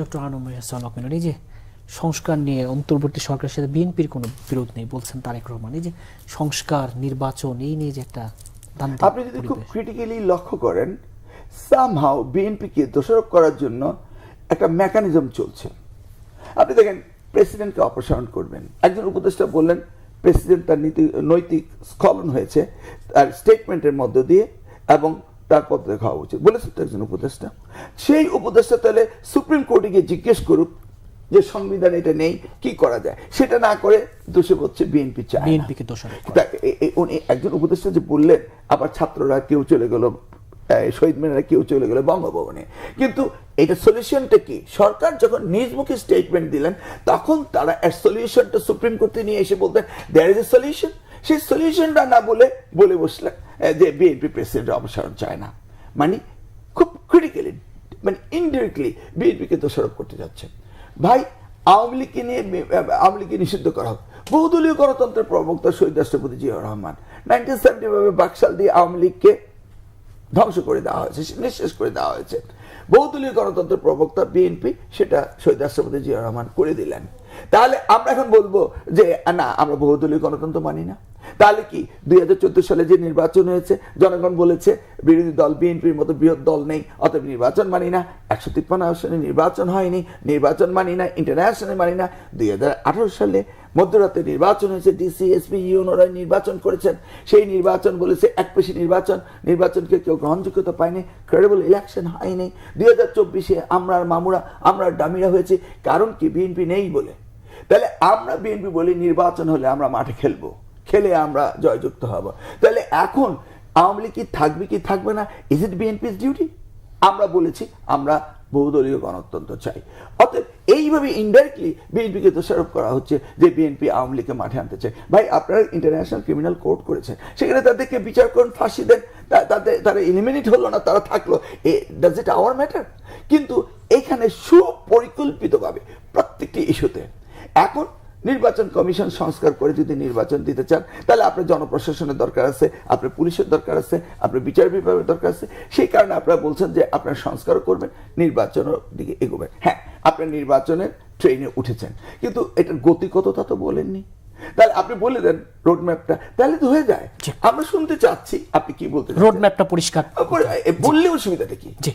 Doctor আনম হাসান আপনার এই যে সংস্কার নিয়ে অন্তর্বর্তী সরকারের সাথে বিএনপির কোনো বিরোধ নেই বলছেন তারেক রহমান এই যে সংস্কার নির্বাচন এই নিয়ে যে একটা আপনি যদি খুব ক্রিটিক্যালি লক্ষ্য করেন সামহাও বিএনপিকে দোষারোপ করার জন্য একটা মেকানিজম চলছে। আপনি দেখেন প্রেসিডেন্টকে অপসারণ করবেন। একজন উপদেষ্টা বললেন প্রেসিডেন্ট তার নীতি নৈতিক স্খলন হয়েছে তার স্টেটমেন্টের মধ্য দিয়ে এবং তার পদ থেকে হওয়া উচিত। বলেছেন তো একজন উপদেষ্টা। সেই উপদেষ্টা তাহলে সুপ্রিম কোর্টে গিয়ে জিজ্ঞেস করুক যে সংবিধান এটা নেই কি করা যায়? সেটা না করে দোষে হচ্ছে বিএনপি চায় বিএনপিকে উনি একজন উপদেষ্টা যে বললেন আবার ছাত্ররা কেউ চলে গেল শহীদ মিনারে কেউ চলে গেল বঙ্গভবনে। কিন্তু এটা সলিউশনটা কি? সরকার যখন নিজ মুখে স্টেটমেন্ট দিলেন তখন তারা এর সলিউশনটা সুপ্রিম কোর্টে নিয়ে এসে বলতেন দেয়ার ইজ এ সলিউশন সেই সলিউশনটা না বলে বলে বসলেন। যে বিএনপি প্রেসিডেন্ট অপসারণ চায় না মানে খুব ক্রিটিক্যালি মানে ইনডিরেক্টলি বিএনপিকে দোষারোপ করতে যাচ্ছেন ভাই, আওয়ামী লীগকে নিয়ে আওয়ামী লীগকে নিষিদ্ধ করা হোক। বহুদলীয় গণতন্ত্রের প্রবক্তা শহীদ রাষ্ট্রপতি জিয়াউর রহমান নাইনটিন সেভেন্টি ফাইভে বাকশাল দিয়ে আওয়ামী লীগকে ধ্বংস করে দেওয়া হয়েছে নিঃশেষ করে দেওয়া হয়েছে। বহুদলীয় গণতন্ত্রের প্রবক্তা বিএনপি সেটা শহীদ রাষ্ট্রপতি জিয়া রহমান করে দিলেন। তাহলে আমরা এখন বলব যে, না, আমরা বহুদলীয় গণতন্ত্র মানি না। তাহলে কি, দুই হাজার চোদ্দ সালে যে নির্বাচন হয়েছে, জনগণ বলেছে বিরোধী দল, বিএনপির মতো বৃহৎ দল নেই, অতএব নির্বাচন মানি না। একশো তিপ্পান্ন আসনে নির্বাচন হয়নি, নির্বাচন মানি না ইন্টারন্যাশনাল মানি না। দুই হাজার আঠারো সালে মধ্যরাতে নির্বাচন হয়েছে ডিসি এসপি ইউনোরা নির্বাচন করেছেন। সেই নির্বাচন বলেছে এক পেশি নির্বাচন। নির্বাচনকে কেউ গ্রহণযোগ্যতা পায়নি ক্রেডিবল ইলেকশন হয়নি। দুই হাজার চব্বিশে আমরা মামুরা, আমরা ডামিরা হয়েছে। কারণ কি, বিএনপি নেই বলে। তাহলে আমরা বিএনপি বলি নির্বাচন হলে আমরা মাঠে খেলব, খেলে আমরা জয়যুক্ত হব। তাহলে এখন আওয়ামী লীগ কি থাকবে কি থাকবে না? ইজ ইট বিএনপির ডিউটি আমরা বলেছি আমরা বহুদলীয় গণতন্ত্র চাই। অতএব এইভাবে ইনডাইরেক্টলি বিএনপিকে দোষারোপ করা হচ্ছে যে বিএনপি আওয়ামী লীগকে মাঠে আনতে চায়। ভাই, আপনারা ইন্টারন্যাশনাল ক্রিমিনাল কোর্ট করেছেন। সেখানে তাদেরকে বিচার করুন, ফাঁসি দেন। তাদের, তারা এলিমিনেট হলো না, তারা থাকল। এ ডাজ ইট আওয়ার ম্যাটার কিন্তু এখানে সুপরিকল্পিতভাবে প্রত্যেকটি ইস্যুতে এখন নির্বাচন কমিশন সংস্কার করে যদি নির্বাচন দিতে চান তাহলে আপনার জনপ্রশাসনের দরকার আছে আপনার পুলিশের দরকার আছে আপনার বিচার বিভাগের দরকার আছে। সেই কারণে আপনারা বলছেন যে আপনার সংস্কারও করবেন নির্বাচনের দিকে এগোবেন। হ্যাঁ আপনার নির্বাচনের ট্রেনে উঠেছেন কিন্তু এটার গতিগততা তো বলেননি। তাহলে আপনি বলে দেন রোড ম্যাপটা তাহলে তো হয়ে যায়। আমরা শুনতে চাচ্ছি আপনি কি বলতে চাচ্ছেন? রোড ম্যাপটা পরিষ্কার বললে অসুবিধাটা কি?